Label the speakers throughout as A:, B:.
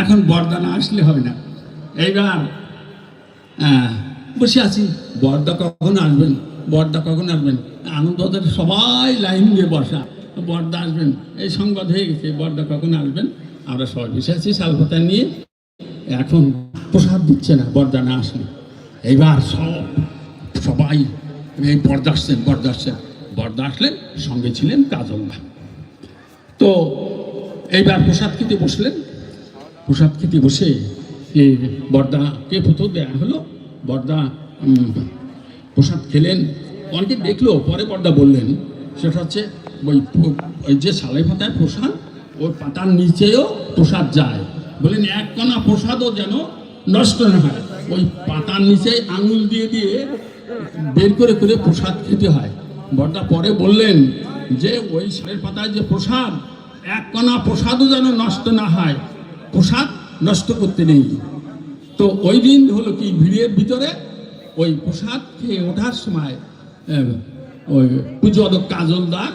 A: এখন বর্দা না আসলে হবে না। এইবার বসে আছি। বর্দা কখন আসবেন? বর্দা কখন আসবেন? আনন্দদের সবাই লাইন দিয়ে বসা। বর্দা আসবেন। এই সংবাদ হয়ে গেছে। বর্দা কখন আসবেন? আমরা সবাই বসে আছি শালপাতা নিয়ে। এখন প্রসাদ দিচ্ছে না, বর্দা না আসলে। এইবার সব, সবাই এই বর্দা আসছেন বর্দা আসছেন বর্দা আসলেন সঙ্গে ছিলেন কাজলদা তো এইবার প্রসাদ খেতে বসলেন। প্রসাদ খেতে বসে এই বর্দাকে প্রথম দেয়া হলো। বর্দা প্রসাদ খেলেন। অনেকে দেখল, পরে বর্দা বললেন, সেটা হচ্ছে ওই যে সালাই পাতায় প্রসাদ, ওই পাতার নিচেও প্রসাদ যায়। বলেন, এক কণা প্রসাদও যেন নষ্ট না হয়। ওই পাতার নিচে আঙুল দিয়ে দিয়ে বের করে করে প্রসাদ খেতে হয়। বর্দা পরে বললেন যে, ওই সালের পাতায় যে প্রসাদ, এক কণা প্রসাদও যেন নষ্ট না হয়। প্রসাদ নষ্ট করতে নেই। তো ওই দিন হলো কি ভিড়ের ভিতরে? ওই পোশাক খেয়ে ওঠার সময় ওই পুজো কাজলদার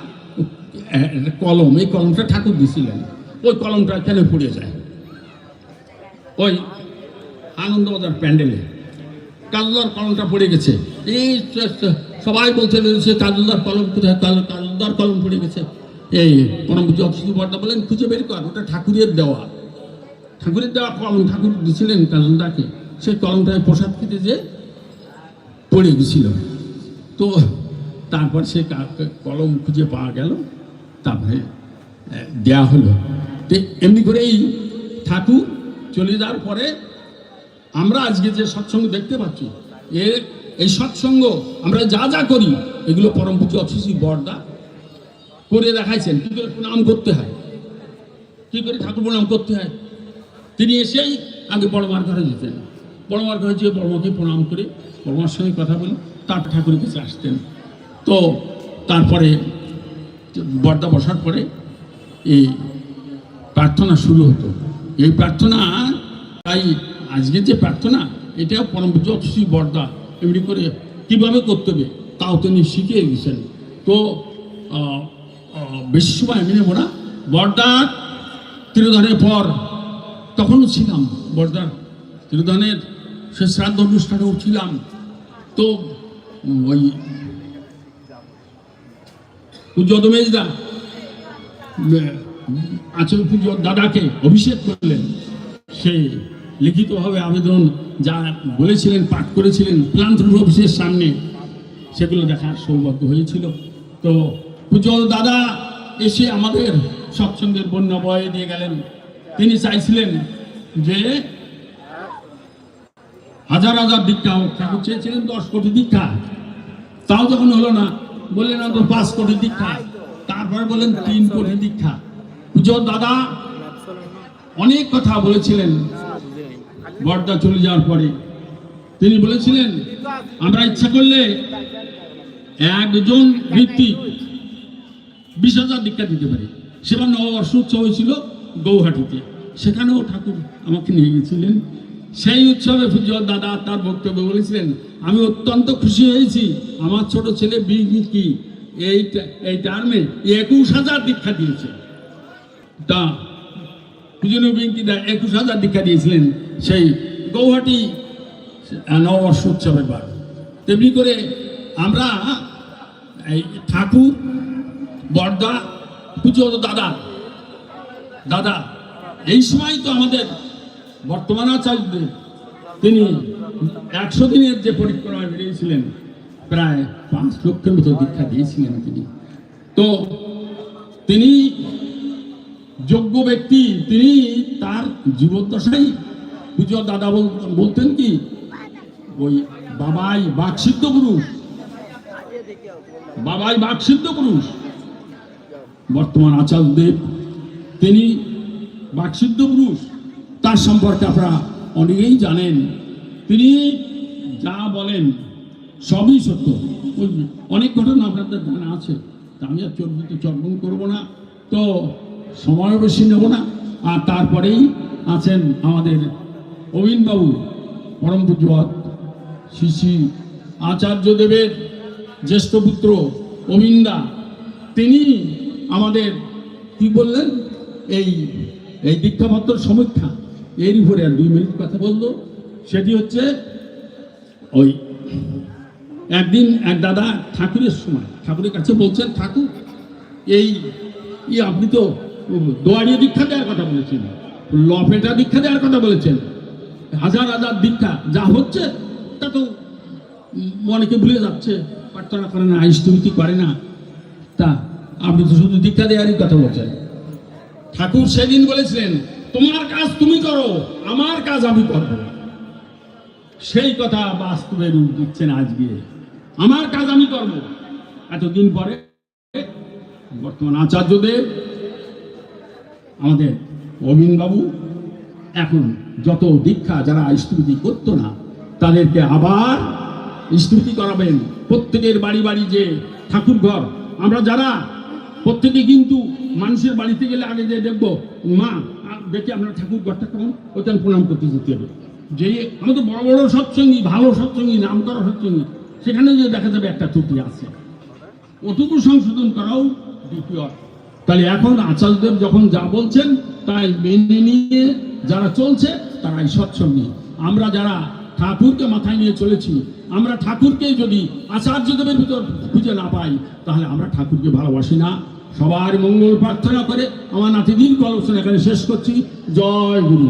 A: কলম, এই কলমটা ঠাকুর দিছিলেন। ওই কলমটা এখানে পড়ে যায়। ওই আনন্দবাজার প্যান্ডেলে কাজলদার কলমটা পড়ে গেছে। এই, সবাই বলছে সে কাজলদার কলম কোথায়? কাজলদার কলম পড়ে গেছে। এই পরম পুজো অফিসি বলেন, খুঁজে বের কর, ওটা ঠাকুরের দেওয়া। ঠাকুরের দেওয়া কলম, ঠাকুর দিয়েছিলেন কাজলদাকে, সেই কলমটায় প্রসাদ খেতে যে পড়ে গেছিল। তো তারপর সে কলম খুঁজে পাওয়া গেল, তারপরে দেয়া হলো। তো এমনি করেই ঠাকুর চলে যাওয়ার পরে আমরা আজকে যে সৎসঙ্গ দেখতে পাচ্ছি এর এই সৎসঙ্গ আমরা যা যা করি, এগুলো পরম পুজো অফিসি বর্দা করে দেখাইছেন। কী করে প্রণাম করতে হয়? কী করে ঠাকুর প্রণাম করতে হয়? তিনি এসেই আগে বড়মার ঘরে যেতেন। বড়মার ঘরে যেয়ে বড়মাকে প্রণাম করে বড়মার সঙ্গে কথা বলে তারপর ঠাকুরের কাছে আসতেন। তো তারপরে বর্দা বসার পরে এই প্রার্থনা শুরু হতো। এই প্রার্থনা তাই আজকে যে প্রার্থনা এটা পরম শ্রী বর্দা এমনি করে কীভাবে করতে হবে তাও তিনি শিখিয়ে গেছেন তো বেশি সময় আমি নেব না। তিরোধানের পর তখনও ছিলাম। বর্দার তিরুদানের সে শ্রাদ্ধ অনুষ্ঠানেও ছিলাম। তো ওই পূজ্য দমেজদা আচল পুজোর দাদাকে অভিষেক করলেন। সে লিখিতভাবে আবেদন যা বলেছিলেন, পাঠ করেছিলেন প্লান্টন অফিসের সামনে, সেগুলো দেখার সৌভাগ্য হয়েছিল। তো পুজো দাদা এসে আমাদের সৎসঙ্গের বন্যা বয়ে দিয়ে গেলেন। তিনি চাইছিলেন যে হাজার হাজার দীক্ষা হোক। ঠাকুর চেয়েছিলেন দশ কোটি দীক্ষা। তাও যখন হলো না, বললেন অন্ত পাঁচ কোটি দীক্ষা। তারপরে বললেন, তিন কোটি দীক্ষা। পুজো দাদা, অনেক কথা বলেছিলেন। বর্দা চলে যাওয়ার পরে তিনি বলেছিলেন, আমরা ইচ্ছা করলে একজন ভিত্তিক বিশ হাজার দীক্ষা দিতে পারি। সেবার নববর্ষ উৎসব হয়েছিল। গৌহাটিতে। সেখানেও ঠাকুর আমাকে নিয়ে গেছিলেন। সেই উৎসবে পুজো দাদা তার বক্তব্য বলেছিলেন, আমি অত্যন্ত খুশি হয়েছি। আমার ছোট ছেলে বিকি এই এই টার্মে একুশ হাজার দীক্ষা দিয়েছে। তা বিঙ্কি দা একুশ হাজার দীক্ষা দিয়েছিলেন সেই গৌহাটি নববর্ষ উৎসবের বার। তেমনি করে আমরা এই ঠাকুর, বর্দা পুজো দাদা দাদা, এই সময় তো আমাদের বর্তমান আচার্যদের তিনি একশো দিনের যে পরিক্রমায় বেরিয়েছিলেন, প্রায় পাঁচ লক্ষের মতো দীক্ষা দিয়েছিলেন তিনি। তো তিনি যোগ্য ব্যক্তি, তিনি তার জীবদ্দশাই পুজো দাদা বল- বলতেন কি, ওই বাবাই বাকসিদ্ধ পুরুষ। বাবাই বাকসিদ্ধ পুরুষ। বর্তমান আচার্যদেব তিনি বাকসিদ্ধ পুরুষ, তার সম্পর্কে আপনারা অনেকেই জানেন। তিনি যা বলেন সবই সত্য। অনেক ঘটনা আপনাদের জানা আছে। তা আমি আর চর্বিত চর্বণ করব না। তো সময় বেশি নেব না। আর তারপরেই আছেন আমাদের অবিনবাবু পরম পূজ্যবাদ শ্রী শ্রী আচার্যদেবের জ্যেষ্ঠ পুত্র অবিন্দা তিনি আমাদের কি বললেন? এই এই দীক্ষাপত্র সমীক্ষা, এর উপরে আর দুই মিনিট কথা বলল সেটি হচ্ছে, ওই, একদিন এক দাদা ঠাকুরের সময়, ঠাকুরের কাছে বলছেন, ঠাকুর, এই ই আপনি তো দোয়ারিয়ে দীক্ষা দেওয়ার কথা বলেছেন লপেটা দীক্ষা দেওয়ার কথা বলেছেন, হাজার হাজার দীক্ষা যা হচ্ছে, তা তো অনেকে ভুলে যাচ্ছে প্রার্থনা করে না স্থিতি করে না? তা, আপনি তো শুধু দীক্ষা দেওয়ারই কথা বলছেন। ঠাকুর সেদিন বলেছিলেন, তোমার কাজ তুমি করো, আমার কাজ আমি করব। সেই কথা বাস্তবে রূপ দিচ্ছেন আজকে। আমার কাজ আমি করব। এতদিন পরে বর্তমান আচার্যদেব, আমাদের বাবু এখন যত দীক্ষা যারা স্তুতি করতো না, তাদেরকে আবার স্তুতি করাবেন। প্রত্যেকের বাড়ি বাড়ি যে ঠাকুর ঘর আমরা যারা প্রত্যেকে কিন্তু মানুষের বাড়িতে গেলে আগে যে দেখব, মা দেখি আমরা ঠাকুর ঘরটা কেমন? ওইখানে প্রণাম করতে যেতে হবে। যে আমাদের বড় বড় সৎসঙ্গী, ভালো সৎসঙ্গী, নাম করা সৎসঙ্গী, সেখানে যে দেখা যাবে একটা ত্রুটি আছে। ওটুকু সংশোধন করাও দ্বিতীয়। তাহলে এখন আচার্যদেব যখন যা বলছেন, তাই মেনে নিয়ে যারা চলছে, তারাই সৎসঙ্গী। আমরা যারা ঠাকুরকে মাথায় নিয়ে চলেছি, আমরা ঠাকুরকে যদি আচার্যদেবের ভিতর খুঁজে না পাই, তাহলে আমরা ঠাকুরকে ভালোবাসি না। সবার মঙ্গল প্রার্থনা করে। আমার নাতিদিন আলোচনা এখানে শেষ করছি। জয় গুরু।